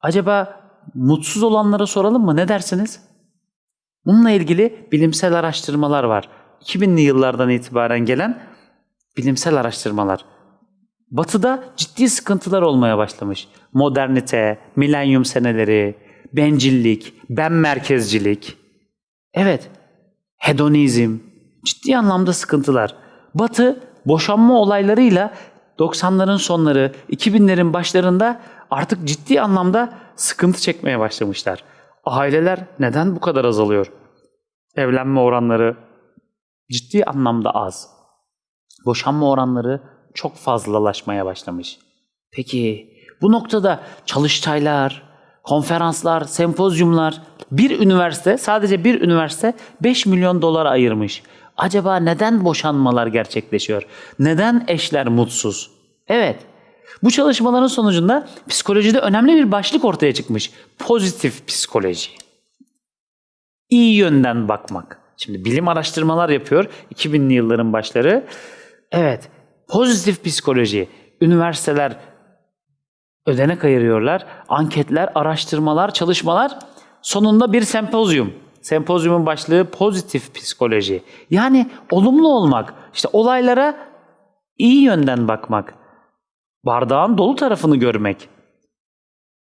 Acaba mutsuz olanlara soralım mı? Ne dersiniz? Bununla ilgili bilimsel araştırmalar var. 2000'li yıllardan itibaren gelen bilimsel araştırmalar. Batı'da ciddi sıkıntılar olmaya başlamış. Modernite, milenyum seneleri, bencillik, ben merkezcilik. Evet, hedonizm, ciddi anlamda sıkıntılar. Batı boşanma olaylarıyla 90'ların sonları, 2000'lerin başlarında artık ciddi anlamda sıkıntı çekmeye başlamışlar. Aileler neden bu kadar azalıyor? Evlenme oranları ciddi anlamda az. Boşanma oranları çok fazlalaşmaya başlamış. Peki bu noktada çalıştaylar, konferanslar, sempozyumlar bir üniversite sadece bir üniversite 5 milyon dolar ayırmış. Acaba neden boşanmalar gerçekleşiyor? Neden eşler mutsuz? Evet. Bu çalışmaların sonucunda psikolojide önemli bir başlık ortaya çıkmış. Pozitif psikoloji. İyi yönden bakmak. Şimdi bilim araştırmalar yapıyor 2000'li yılların başları. Evet, pozitif psikoloji. Üniversiteler ödenek ayırıyorlar. Anketler, araştırmalar, çalışmalar. Sonunda bir sempozyum. Sempozyumun başlığı pozitif psikoloji. Yani olumlu olmak. İşte olaylara iyi yönden bakmak. Bardağın dolu tarafını görmek.